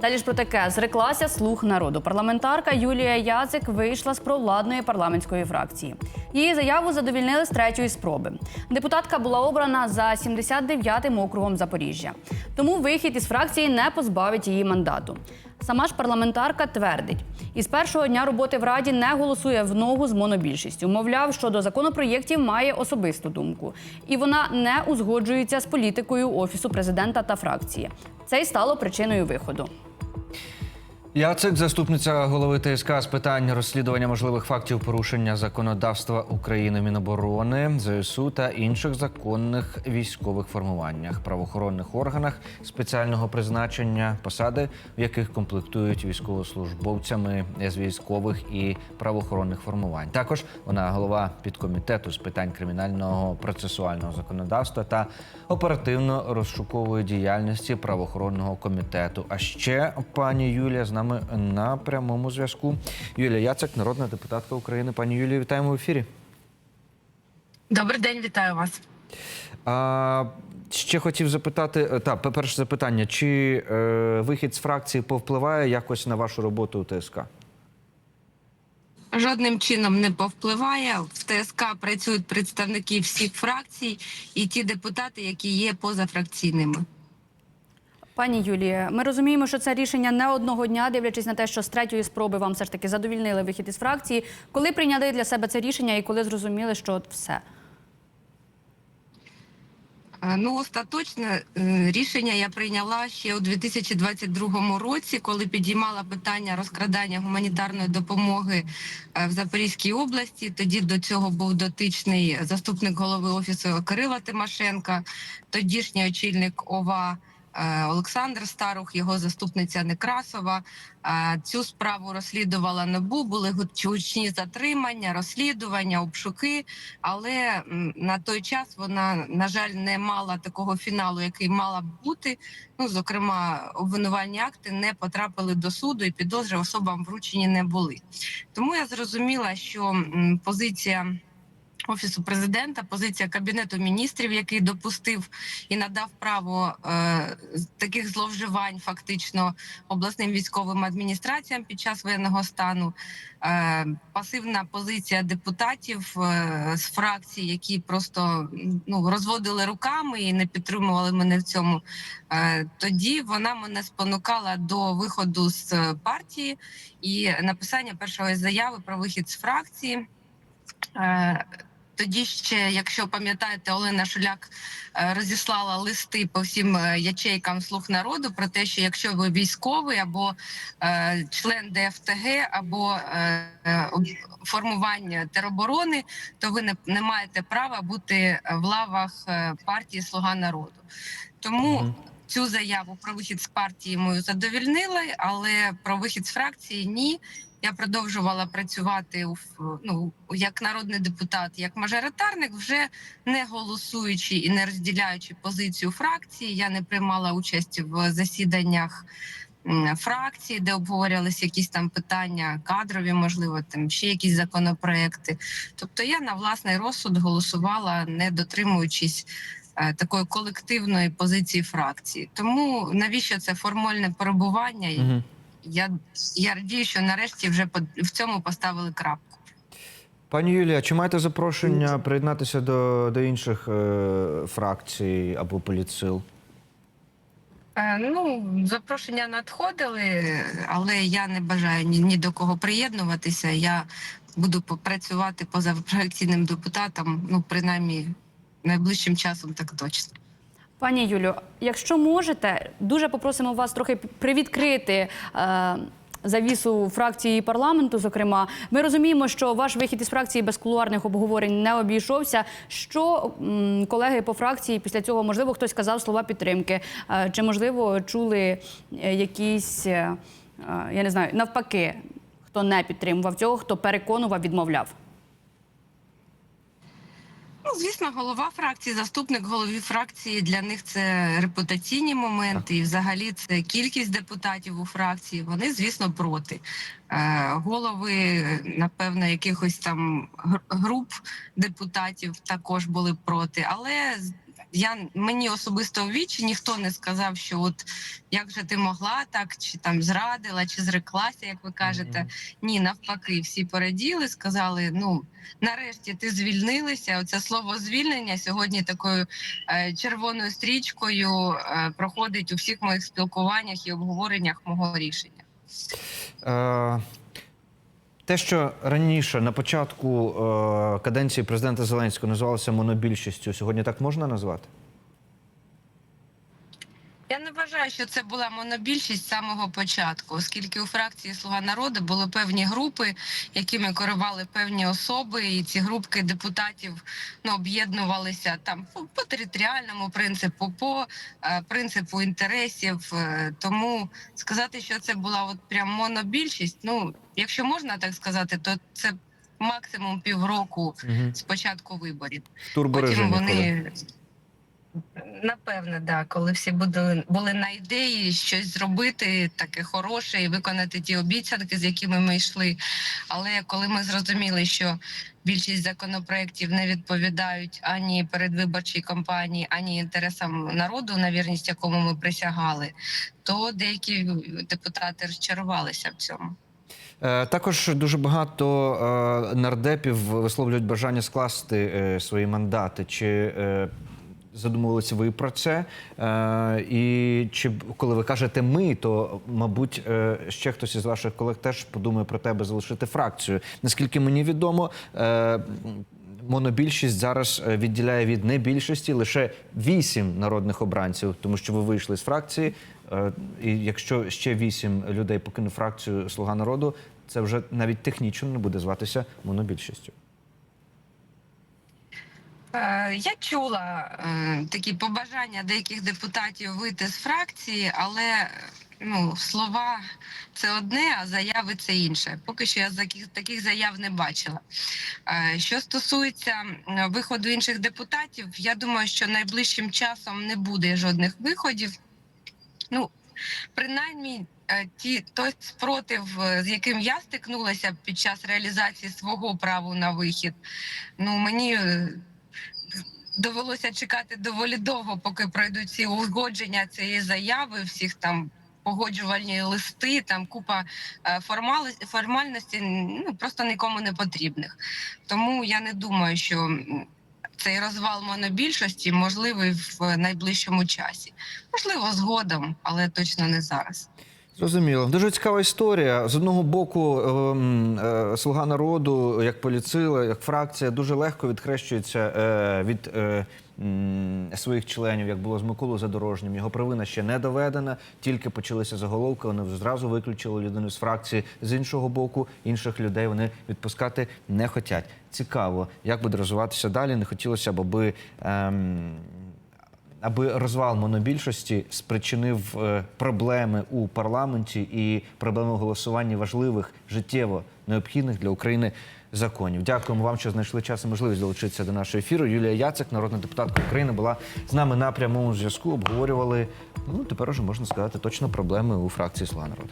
Далі ж про таке зреклася слух народу. Парламентарка Юлія Яцик вийшла з провладної парламентської фракції. Її заяву задовільнили з третьої спроби. Депутатка була обрана за 79-м округом Запоріжжя. Тому вихід із фракції не позбавить її мандату. Сама ж парламентарка твердить, із першого дня роботи в раді не голосує в ногу з монобільшістю. Мовляв, що до законопроєктів має особисту думку, і вона не узгоджується з політикою офісу президента та фракції. Це й стало причиною виходу. Яцик, заступниця голови ТСК з питань розслідування можливих фактів порушення законодавства України Міноборони, ЗСУ та інших законних військових формуваннях, правоохоронних органах спеціального призначення, посади, в яких комплектують військовослужбовцями з військових і правоохоронних формувань. Також вона голова підкомітету з питань кримінального процесуального законодавства та оперативно-розшукової діяльності правоохоронного комітету. А ще пані Юлія з на прямому зв'язку. Юлія Яцик, народна депутатка України. Пані Юлія, вітаємо в ефірі. Добрий день, вітаю вас. А, ще хотів запитати, е, та перше запитання: чи е, вихід з фракції повпливає якось на вашу роботу у ТСК? Жодним чином не повпливає. В ТСК працюють представники всіх фракцій і ті депутати, які є позафракційними. Пані Юлія, ми розуміємо, що це рішення не одного дня, дивлячись на те, що з третьої спроби вам все ж таки задовільнили вихід із фракції. Коли прийняли для себе це рішення і коли зрозуміли, що от все? Ну, остаточне рішення я прийняла ще у 2022 році, коли підіймала питання розкрадання гуманітарної допомоги е, в Запорізькій області. Тоді до цього був дотичний заступник голови офісу Кирила Тимошенка, тодішній очільник ОВА. Е, Олександр Старух, його заступниця Некрасова. Е, Цю справу розслідувала НАБУ, були гучні затримання, розслідування, обшуки. Але на той час вона, на жаль, не мала такого фіналу, який мала б бути. Ну, зокрема, обвинувальні акти не потрапили до суду, і підозри особам вручені не були. Тому я зрозуміла, що позиція. Офісу президента, позиція кабінету міністрів, який допустив і надав право е, таких зловживань, фактично обласним військовим адміністраціям під час воєнного стану. Е, пасивна позиція депутатів е, з фракцій, які просто ну розводили руками і не підтримували мене в цьому. Е, тоді вона мене спонукала до виходу з е, партії і написання першої заяви про вихід з фракції. Е, Тоді ще, якщо пам'ятаєте, Олена Шуляк е, розіслала листи по всім е, ячейкам слуг народу про те, що якщо ви військовий або е, член ДФТГ, або формування тероборони, то ви не, не маєте права бути в лавах партії Слуга народу. Тому цю заяву про вихід з партії мою задовільнили, але про вихід з фракції ні. Я продовжувала працювати ну як народний депутат, як мажоритарник, вже не голосуючи і не розділяючи позицію фракції. Я не приймала участь в засіданнях фракції, де обговорювалися якісь там питання кадрові, можливо, там ще якісь законопроекти. Тобто я на власний розсуд голосувала, не дотримуючись е, такої колективної позиції фракції. Тому навіщо це формальне перебування? Угу. Я, я радію, що нарешті вже в цьому поставили крапку. Пані Юлія, чи маєте запрошення приєднатися до, до інших е, фракцій або політсил? Е, ну, запрошення надходили, але я не бажаю ні, ні до кого приєднуватися. Я буду попрацювати позафракційним депутатом, ну, принаймні, найближчим часом так точно. Пані Юлю, якщо можете, дуже попросимо вас трохи привідкрити. Е, Завісу фракції парламенту, зокрема, ми розуміємо, що ваш вихід із фракції без кулуарних обговорень не обійшовся. Що м, колеги по фракції після цього, можливо, хтось сказав слова підтримки, е, чи можливо чули е, якісь, е, я не знаю, навпаки, хто не підтримував цього, хто переконував, відмовляв. Ну, звісно, голова фракції, заступник голові фракції для них це репутаційні моменти, і взагалі це кількість депутатів у фракції. Вони, звісно, проти. Е, Голови, напевно, якихось там груп депутатів також були проти. Але я мені особисто в вічі ніхто не сказав, що от як же ти могла так, чи там зрадила, чи зреклася, як ви кажете. Мгм. Ні, навпаки, всі пораділи, сказали: ну нарешті ти звільнилася. Оце слово звільнення сьогодні такою е, червоною стрічкою е, проходить у всіх моїх спілкуваннях і обговореннях мого рішення. Е, те, що раніше на початку е, каденції президента Зеленського називалося монобільшістю, сьогодні так можна назвати? Я не вважаю, що це була монобільшість з самого початку, оскільки у фракції Слуга народу були певні групи, якими керували певні особи, і ці групки депутатів ну, об'єднувалися там по, по територіальному принципу, по е, принципу інтересів. Е, тому сказати, що це була от прям монобільшість, ну якщо можна так сказати, то це максимум півроку Угу. з початку виборів. Потім коли. Напевне, да, коли всі були, були на ідеї щось зробити таке хороше і виконати ті обіцянки, з якими ми йшли. Але коли ми зрозуміли, що більшість законопроєктів не відповідають ані передвиборчій кампанії, ані інтересам народу, на вірність якому ми присягали, то деякі депутати розчарувалися в цьому. Е, Також дуже багато е, нардепів висловлюють бажання скласти е, свої мандати. Чи задумувалися ви про це? Е, І чи коли ви кажете ми, то мабуть е, ще хтось із ваших колег теж подумає про тебе залишити фракцію. Наскільки мені відомо, е, монобільшість зараз відділяє від небільшості лише вісім народних обранців, тому що ви вийшли з фракції. І якщо ще вісім людей покине фракцію Слуга народу, це вже навіть технічно не буде зватися монобільшістю. Е, Я чула е, такі побажання деяких депутатів вийти з фракції, але ну, слова це одне, а заяви це інше. Поки що я таких, заяв не бачила. Е, Що стосується виходу інших депутатів, я думаю, що найближчим часом не буде жодних виходів. Ну, принаймні, ті той спротив, з яким я стикнулася під час реалізації свого права на вихід, ну мені. Довелося чекати доволі довго, поки пройдуть ці узгодження цієї заяви, всіх там погоджувальні листи, там купа е, формали- формальностей, ну просто нікому не потрібних. Тому я не думаю, що цей розвал монобільшості можливий в найближчому часі. Можливо, згодом, але точно не зараз. Зрозуміло. Дуже цікава історія. З одного боку, ем, е, слуга народу, як поліцила, як фракція, дуже легко відхрещується е, від е, своїх членів, як було з Миколою Задорожнім. Його провина ще не доведена, тільки почалися заголовки. Вони зразу виключили людину з фракції. З іншого боку, інших людей вони відпускати не хочуть. Цікаво, як буде розвиватися далі. Не хотілося б, аби. Ем, аби розвал монобільшості спричинив е, проблеми у парламенті і проблеми голосування важливих життєво необхідних для України законів. Дякуємо вам, що знайшли час і можливість долучитися до нашого ефіру. Юлія Яцик, народна депутатка України, була з нами на прямому зв'язку. Обговорювали ну тепер уже можна сказати точно проблеми у фракції «Слуга народу».